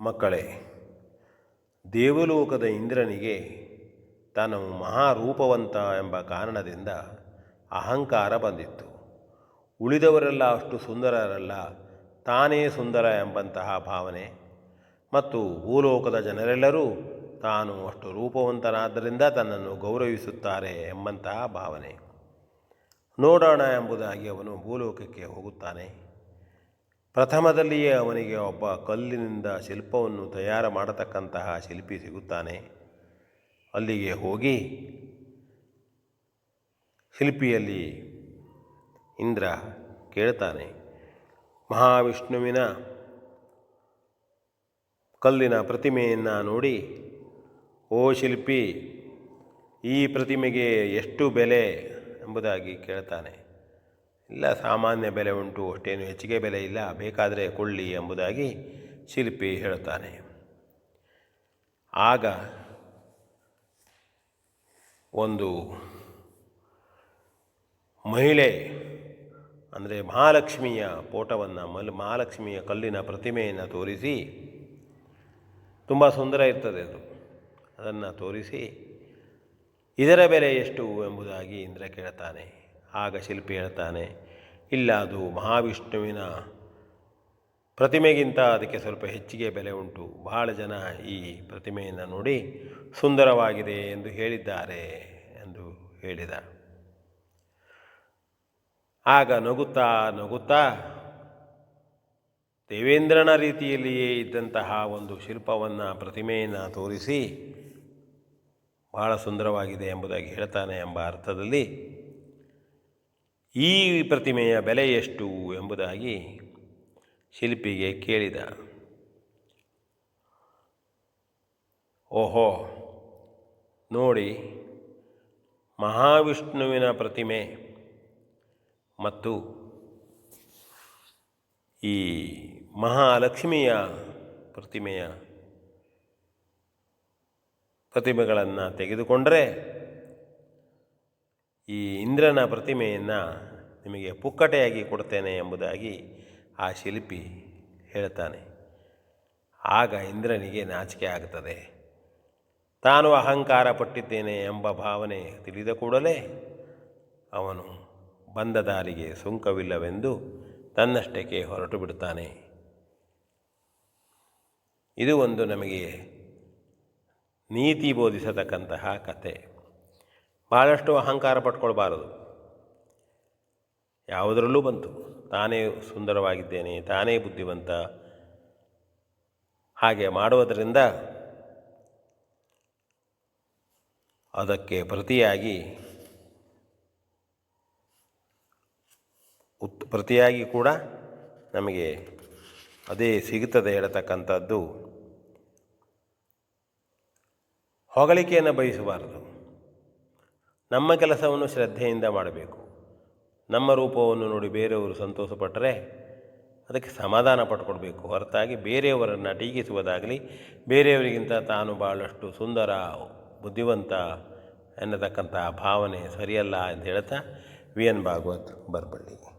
ಮಕ್ಕಳೇ, ದೇವಲೋಕದ ಇಂದ್ರನಿಗೆ ತಾನು ಮಹಾರೂಪವಂತ ಎಂಬ ಕಾರಣದಿಂದ ಅಹಂಕಾರ ಬಂದಿತ್ತು. ಉಳಿದವರೆಲ್ಲ ಅಷ್ಟು ಸುಂದರರಲ್ಲ, ತಾನೇ ಸುಂದರ ಎಂಬಂತಹ ಭಾವನೆ. ಮತ್ತು ಭೂಲೋಕದ ಜನರೆಲ್ಲರೂ ತಾನು ಅಷ್ಟು ರೂಪವಂತನಾದ್ದರಿಂದ ತನ್ನನ್ನು ಗೌರವಿಸುತ್ತಾರೆ ಎಂಬಂತಹ ಭಾವನೆ. ನೋಡೋಣ ಎಂಬುದಾಗಿ ಅವನು ಭೂಲೋಕಕ್ಕೆ ಹೋಗುತ್ತಾನೆ. ಪ್ರಥಮದಲ್ಲಿಯೇ ಅವನಿಗೆ ಒಬ್ಬ ಕಲ್ಲಿನಿಂದ ಶಿಲ್ಪವನ್ನು ತಯಾರು ಮಾಡತಕ್ಕಂತಹ ಶಿಲ್ಪಿ ಸಿಗುತ್ತಾನೆ. ಅಲ್ಲಿಗೆ ಹೋಗಿ ಶಿಲ್ಪಿಯಲ್ಲಿ ಇಂದ್ರ ಕೇಳ್ತಾನೆ, ಮಹಾವಿಷ್ಣುವಿನ ಕಲ್ಲಿನ ಪ್ರತಿಮೆಯನ್ನು ನೋಡಿ, ಓ ಶಿಲ್ಪಿ, ಈ ಪ್ರತಿಮೆಗೆ ಎಷ್ಟು ಬೆಲೆ? ಎಂಬುದಾಗಿ ಕೇಳ್ತಾನೆ. ಇಲ್ಲ, ಸಾಮಾನ್ಯ ಬೆಲೆ ಉಂಟು ಅಷ್ಟೇನು ಹೆಚ್ಚಿಗೆ ಬೆಲೆ ಇಲ್ಲ, ಬೇಕಾದರೆ ಕೊಳ್ಳಿ ಎಂಬುದಾಗಿ ಶಿಲ್ಪಿ ಹೇಳುತ್ತಾನೆ. ಆಗ ಒಂದು ಮಹಿಳೆ, ಅಂದರೆ ಮಹಾಲಕ್ಷ್ಮಿಯ ಫೋಟೋವನ್ನು ಮಲ್, ಮಹಾಲಕ್ಷ್ಮಿಯ ಕಲ್ಲಿನ ಪ್ರತಿಮೆಯನ್ನು ತೋರಿಸಿ, ತುಂಬ ಸುಂದರ ಇರ್ತದೆ ಅದು. ಅದನ್ನು ತೋರಿಸಿ, ಇದರ ಬೆಲೆ ಎಷ್ಟು ಎಂಬುದಾಗಿ ಇಂದ್ರ ಕೇಳ್ತಾನೆ. ಆಗ ಶಿಲ್ಪಿ ಹೇಳ್ತಾನೆ, ಇಲ್ಲ ಅದು ಮಹಾವಿಷ್ಣುವಿನ ಪ್ರತಿಮೆಗಿಂತ ಅದಕ್ಕೆ ಸ್ವಲ್ಪ ಹೆಚ್ಚಿಗೆ ಬೆಲೆ ಉಂಟು. ಬಹಳ ಜನ ಈ ಪ್ರತಿಮೆಯನ್ನು ನೋಡಿ ಸುಂದರವಾಗಿದೆ ಎಂದು ಹೇಳಿದ್ದಾರೆ ಎಂದು ಹೇಳಿದ. ಆಗ ನಗುತ್ತಾ ನಗುತ್ತಾ ದೇವೇಂದ್ರನ ರೀತಿಯಲ್ಲಿಯೇ ಇದ್ದಂತಹ ಒಂದು ಶಿಲ್ಪವನ್ನು, ಪ್ರತಿಮೆಯನ್ನು ತೋರಿಸಿ ಬಹಳ ಸುಂದರವಾಗಿದೆ ಎಂಬುದಾಗಿ ಹೇಳ್ತಾನೆ ಎಂಬ ಅರ್ಥದಲ್ಲಿ ಈ ಪ್ರತಿಮೆಯ ಬೆಲೆ ಎಷ್ಟು ಎಂಬುದಾಗಿ ಶಿಲ್ಪಿಗೆ ಕೇಳಿದ. ಓಹೋ, ನೋಡಿ, ಮಹಾವಿಷ್ಣುವಿನ ಪ್ರತಿಮೆ ಮತ್ತು ಈ ಮಹಾಲಕ್ಷ್ಮಿಯ ಪ್ರತಿಮೆಯ ಪ್ರತಿಮೆಗಳನ್ನು ತೆಗೆದುಕೊಂಡರೆ ಈ ಇಂದ್ರನ ಪ್ರತಿಮೆಯನ್ನು ನಿಮಗೆ ಪುಕ್ಕಟೆಯಾಗಿ ಕೊಡ್ತೇನೆ ಎಂಬುದಾಗಿ ಆ ಶಿಲ್ಪಿ ಹೇಳ್ತಾನೆ. ಆಗ ಇಂದ್ರನಿಗೆ ನಾಚಿಕೆ ಆಗುತ್ತದೆ ತಾನು ಅಹಂಕಾರ ಪಟ್ಟಿದ್ದೇನೆ ಎಂಬ ಭಾವನೆ ತಿಳಿದ ಕೂಡಲೇ ಅವನು ಬಂದ ದಾರಿಗೆ ಸುಂಕವಿಲ್ಲವೆಂದು ತನ್ನಷ್ಟಕ್ಕೆ ಹೊರಟು ಬಿಡ್ತಾನೆ ಇದು ಒಂದು ನಮಗೆ ನೀತಿ ಬೋಧಿಸತಕ್ಕಂತಹ ಕತೆ. ಭಾಳಷ್ಟು ಅಹಂಕಾರ ಪಟ್ಕೊಳ್ಬಾರದು. ಯಾವುದರಲ್ಲೂ ಬಂತು. ತಾನೇ ಸುಂದರವಾಗಿದ್ದೇನೆ, ತಾನೇ ಬುದ್ಧಿವಂತ. ಹಾಗೆ ಮಾಡುವುದರಿಂದ ಅದಕ್ಕೆ ಪ್ರತಿಯಾಗಿ ಉತ್, ಪ್ರತಿಯಾಗಿ ಕೂಡ ನಮಗೆ ಅದೇ ಸಿಗುತ್ತದೆ ಹೇಳತಕ್ಕಂಥದ್ದು. ಹೊಗಳಿಕೆಯನ್ನು ಬಯಸಬಾರದು. ನಮ್ಮ ಕೆಲಸವನ್ನು ಶ್ರದ್ಧೆಯಿಂದ ಮಾಡಬೇಕು. ನಮ್ಮ ರೂಪವನ್ನು ನೋಡಿ ಬೇರೆಯವರು ಸಂತೋಷಪಟ್ಟರೆ ಅದಕ್ಕೆ ಸಮಾಧಾನ ಪಟ್ಕೊಡ್ಬೇಕು ಹೊರತಾಗಿ ಬೇರೆಯವರನ್ನು ಟೀಕಿಸುವುದಾಗಲಿ, ಬೇರೆಯವರಿಗಿಂತ ತಾನು ಭಾಳಷ್ಟು ಸುಂದರ, ಬುದ್ಧಿವಂತ ಎನ್ನತಕ್ಕಂಥ ಭಾವನೆ ಸರಿಯಲ್ಲ ಅಂತ ಹೇಳ್ತಾ, ವಿ ಎನ್ ಭಾಗವತ್ ಬರಬಳ್ಳಿ.